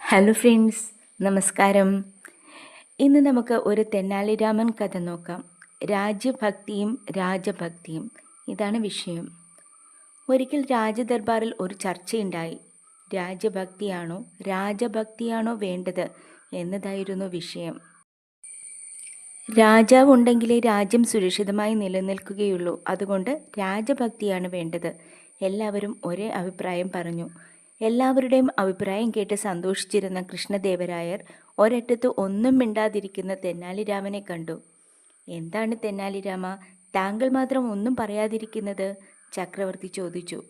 Hello friends നമസ്കാരം. ഇന്ന് നമുക്ക് ഒരു തെന്നാലിരാമൻ കഥ നോക്കാം. രാജ്യഭക്തിയും രാജഭക്തിയും. ഇതാണ് വിഷയം. ഒരിക്കൽ രാജദർബാറിൽ ഒരു ചർച്ചയുണ്ടായി. രാജ്യഭക്തിയാണോ രാജഭക്തിയാണോ വേണ്ടത് എന്നതായിരുന്നു വിഷയം. രാജാവ് ഉണ്ടെങ്കിലേ രാജ്യം സുരക്ഷിതമായി നിലനിൽക്കുകയുള്ളൂ. അതുകൊണ്ട് രാജഭക്തിയാണ് വേണ്ടത്. എല്ലാവരും ഒരേ അഭിപ്രായം പറഞ്ഞു. എല്ലാവരുടെയും അഭിപ്രായം കേട്ട് സന്തോഷിച്ചിരുന്ന കൃഷ്ണദേവരായർ ഒരറ്റത്ത് ഒന്നും മിണ്ടാതിരിക്കുന്ന തെന്നാലിരാമനെ കണ്ടു. എന്താണ് തെന്നാലിരാമ? താങ്കൾ മാത്രം ഒന്നും പറയാതിരിക്കുന്നത്? ചക്രവർത്തി ചോദിച്ചു.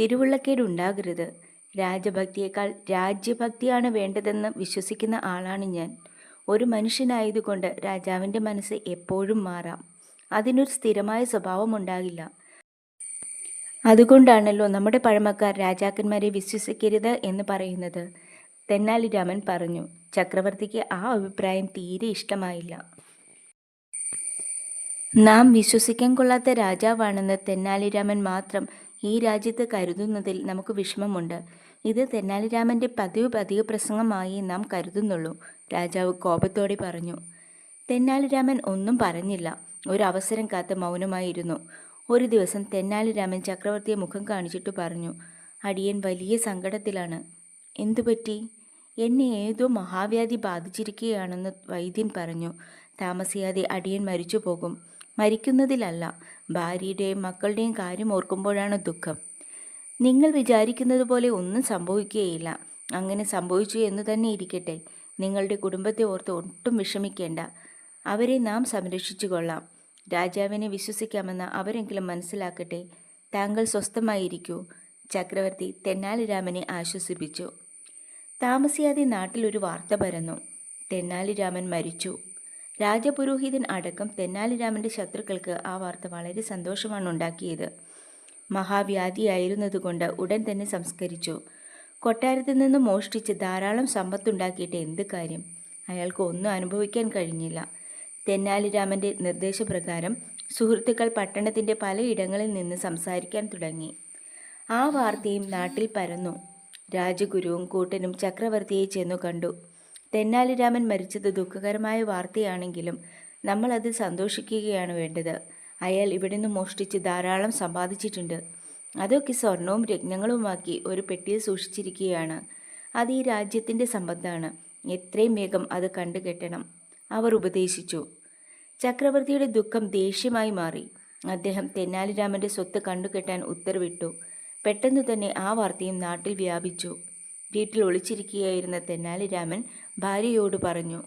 തിരുവുള്ളക്കേട് ഉണ്ടാകരുത് രാജഭക്തിയേക്കാൾ രാജ്യഭക്തിയാണ് വേണ്ടതെന്ന് വിശ്വസിക്കുന്ന ആളാണ് ഞാൻ. ഒരു മനുഷ്യനായതുകൊണ്ട് രാജാവിന്റെ മനസ്സ് എപ്പോഴും മാറാം. അതിനൊരു സ്ഥിരമായ സ്വഭാവം ഉണ്ടാകില്ല അതുകൊണ്ടാണല്ലോ നമ്മുടെ പഴമക്കാർ രാജാക്കന്മാരെ വിശ്വസിക്കരുത് എന്ന് പറയുന്നത്. തെന്നാലി രാമൻ പറഞ്ഞു ചക്രവർത്തിക്ക് ആ അഭിപ്രായം തീരെ ഇഷ്ടമായില്ല. നാം വിശ്വസിക്കാൻ കൊള്ളാത്ത രാജാവാണെന്ന് തെന്നാലിരാമൻ മാത്രം ഈ രാജ്യത്ത് കരുതുന്നതിൽ നമുക്ക് വിഷമമുണ്ട്. ഇത് തെന്നാലിരാമന്റെ പതിവ് പതിവ് പ്രസംഗമായി നാം കരുതുന്നുള്ളൂ രാജാവ് കോപത്തോടെ പറഞ്ഞു. തെന്നാലിരാമൻ ഒന്നും പറഞ്ഞില്ല. ഒരു അവസരം കാത്ത് മൗനമായിരുന്നു. ഒരു ദിവസം തെന്നാലിരാമൻ ചക്രവർത്തിയെ മുഖം കാണിച്ചിട്ട് പറഞ്ഞു അടിയൻ വലിയ സങ്കടത്തിലാണ്. എന്തുപറ്റി എന്നെ ഏതോ മഹാവ്യാധി ബാധിച്ചിരിക്കുകയാണെന്ന് വൈദ്യൻ പറഞ്ഞു. താമസിയാതെ അടിയൻ മരിച്ചു പോകും. മരിക്കുന്നതിലല്ല ഭാര്യയുടെയും മക്കളുടെയും കാര്യം ഓർക്കുമ്പോഴാണ് ദുഃഖം. നിങ്ങൾ വിചാരിക്കുന്നത് പോലെ ഒന്നും സംഭവിക്കുകയില്ല. അങ്ങനെ സംഭവിച്ചു എന്ന് തന്നെ ഇരിക്കട്ടെ. നിങ്ങളുടെ കുടുംബത്തെ ഓർത്ത് ഒട്ടും വിഷമിക്കേണ്ട. അവരെ നാം സംരക്ഷിച്ചു കൊള്ളാം. രാജാവിനെ വിശ്വസിക്കാമെന്ന് അവരെങ്കിലും മനസ്സിലാക്കട്ടെ. താങ്കൾ സ്വസ്ഥമായിരിക്കൂ. ചക്രവർത്തി തെന്നാലിരാമനെ ആശ്വസിപ്പിച്ചു. താമസിയാതെ നാട്ടിലൊരു വാർത്ത പരന്നു. തെന്നാലിരാമൻ മരിച്ചു. രാജപുരോഹിതൻ അടക്കം തെന്നാലിരാമന്റെ ശത്രുക്കൾക്ക് ആ വാർത്ത വളരെ സന്തോഷമാണ് ഉണ്ടാക്കിയത്. മഹാവ്യാധിയായിരുന്നതുകൊണ്ട് ഉടൻ തന്നെ സംസ്കരിച്ചു. കൊട്ടാരത്തിൽ നിന്ന് മോഷ്ടിച്ച് ധാരാളം സമ്പത്തുണ്ടാക്കിയിട്ട് എന്ത് കാര്യം? അയാൾക്ക് ഒന്നും അനുഭവിക്കാൻ കഴിഞ്ഞില്ല. തെന്നാലിരാമന്റെ നിർദ്ദേശപ്രകാരം സുഹൃത്തുക്കൾ പട്ടണത്തിന്റെ പലയിടങ്ങളിൽ നിന്ന് സംസാരിക്കാൻ തുടങ്ങി. ആ വാർത്തയും നാട്ടിൽ പരന്നു. രാജഗുരുവും കൂട്ടനും ചക്രവർത്തിയെ ചെന്നു കണ്ടു. തെന്നാലിരാമൻ മരിച്ചത് ദുഃഖകരമായ വാർത്തയാണെങ്കിലും നമ്മളത് സന്തോഷിക്കുകയാണ് വേണ്ടത്. അയാൾ ഇവിടെ നിന്ന് മോഷ്ടിച്ച് ധാരാളം സമ്പാദിച്ചിട്ടുണ്ട്. അതൊക്കെ സ്വർണവും രത്നങ്ങളുമാക്കി ഒരു പെട്ടിയിൽ സൂക്ഷിച്ചിരിക്കുകയാണ്. അത് ഈ രാജ്യത്തിന്റെ സമ്പത്താണ്. എത്രയും വേഗം അത് കണ്ടുകെട്ടണം. അവർ ഉപദേശിച്ചു. ചക്രവർത്തിയുടെ ദുഃഖം ദേഷ്യമായി മാറി. അദ്ദേഹം തെന്നാലിരാമന്റെ സ്വത്ത് കണ്ടുകെട്ടാൻ ഉത്തരവിട്ടു. പെട്ടെന്ന് തന്നെ ആ വാർത്തയും നാട്ടിൽ വ്യാപിച്ചു. വീട്ടിൽ ഒളിച്ചിരിക്കുകയായിരുന്ന തെന്നാലിരാമൻ ഭാര്യയോട് പറഞ്ഞു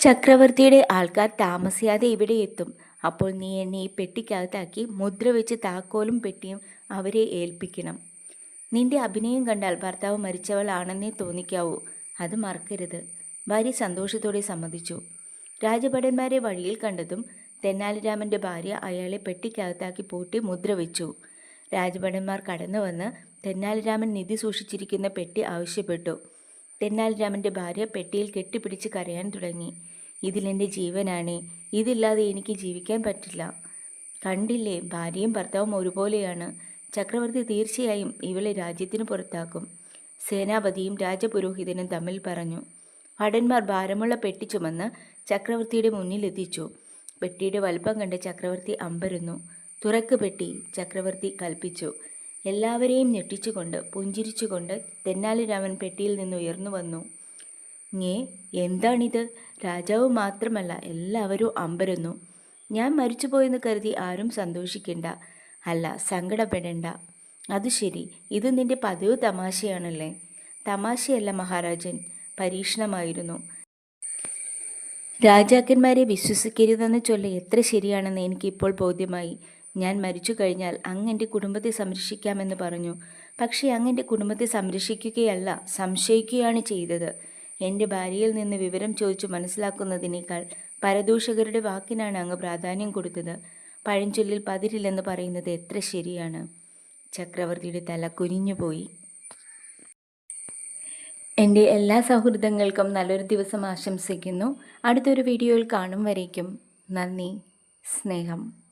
ചക്രവർത്തിയുടെ ആൾക്കാർ താമസിയാതെ ഇവിടെ എത്തും. അപ്പോൾ നീ എന്നെ ഈ പെട്ടിക്കകത്താക്കി മുദ്ര വെച്ച് താക്കോലും പെട്ടിയും അവരെ ഏൽപ്പിക്കണം. നിന്റെ അഭിനയം കണ്ടാൽ ഭർത്താവ് മരിച്ചവളാണെന്നേ തോന്നിക്കാവൂ. അത് മറക്കരുത്. ഭാര്യ സന്തോഷത്തോടെ സമ്മതിച്ചു. രാജഭടന്മാരെ വഴിയിൽ കണ്ടതും തെന്നാലിരാമന്റെ ഭാര്യ അയാളെ പെട്ടിക്കകത്താക്കി പൂട്ടി മുദ്ര വെച്ചു രാജഭടന്മാർ കടന്നു വന്ന് തെന്നാലിരാമൻ നിധി സൂക്ഷിച്ചിരിക്കുന്ന പെട്ടി ആവശ്യപ്പെട്ടു. തെന്നാലിരാമന്റെ ഭാര്യ പെട്ടിയിൽ കെട്ടിപ്പിടിച്ച് കരയാൻ തുടങ്ങി. ഇതിലെന്റെ ജീവനാണ് ഇതില്ലാതെ എനിക്ക് ജീവിക്കാൻ പറ്റില്ല. കണ്ടില്ലേ ഭാര്യയും ഭർത്താവും ഒരുപോലെയാണ്. ചക്രവർത്തി തീർച്ചയായും ഇവളെ രാജ്യത്തിന് പുറത്താക്കും. സേനാപതിയും രാജപുരോഹിതനും തമ്മിൽ പറഞ്ഞു. ഭടന്മാർ ഭാരമുള്ള പെട്ടി ചുമന്ന് ചക്രവർത്തിയുടെ മുന്നിലെത്തിച്ചു. പെട്ടിയുടെ വലുപ്പം കണ്ട് ചക്രവർത്തി അമ്പരുന്നു. തുറക്ക് പെട്ടി ചക്രവർത്തി കൽപ്പിച്ചു. എല്ലാവരെയും ഞെട്ടിച്ചുകൊണ്ട് പുഞ്ചിരിച്ചുകൊണ്ട് തെന്നാലിരാമൻ പെട്ടിയിൽ നിന്ന് ഉയർന്നു വന്നു. ഞേ എന്താണിത്? രാജാവ് മാത്രമല്ല എല്ലാവരും അമ്പരുന്നു. ഞാൻ മരിച്ചുപോയെന്ന് കരുതി ആരും സന്തോഷിക്കണ്ട. അല്ല സങ്കടപ്പെടേണ്ട. അത് ശരി ഇത് നിന്റെ പതിവ് തമാശയാണല്ലേ? തമാശയല്ല മഹാരാജൻ. പരീക്ഷണമായിരുന്നു. രാജാക്കന്മാരെ വിശ്വസിക്കരുതെന്ന് ചൊല്ല എത്ര ശരിയാണെന്ന് എനിക്കിപ്പോൾ ബോധ്യമായി. ഞാൻ മരിച്ചു കഴിഞ്ഞാൽ അങ്ങ് എന്റെ കുടുംബത്തെ സംരക്ഷിക്കാമെന്ന് പറഞ്ഞു. പക്ഷേ അങ്ങ് എന്റെ കുടുംബത്തെ സംരക്ഷിക്കുകയല്ല സംശയിക്കുകയാണ് ചെയ്തത്. എന്റെ ഭാര്യയിൽ നിന്ന് വിവരം ചോദിച്ചു മനസ്സിലാക്കുന്നതിനേക്കാൾ പരദൂഷകരുടെ വാക്കിനാണ് അങ്ങ് പ്രാധാന്യം കൊടുത്തത്. പഴഞ്ചൊല്ലിൽ പതിരില്ലെന്ന് പറയുന്നത് എത്ര ശരിയാണ്. ചക്രവർത്തിയുടെ തല കുനിഞ്ഞുപോയി. എന്റെ എല്ലാ സൗഹൃദങ്ങൾക്കും നല്ലൊരു ദിവസം ആശംസിക്കുന്നു. അടുത്തൊരു വീഡിയോയിൽ കാണും വരേക്കും. നന്ദി. സ്നേഹം.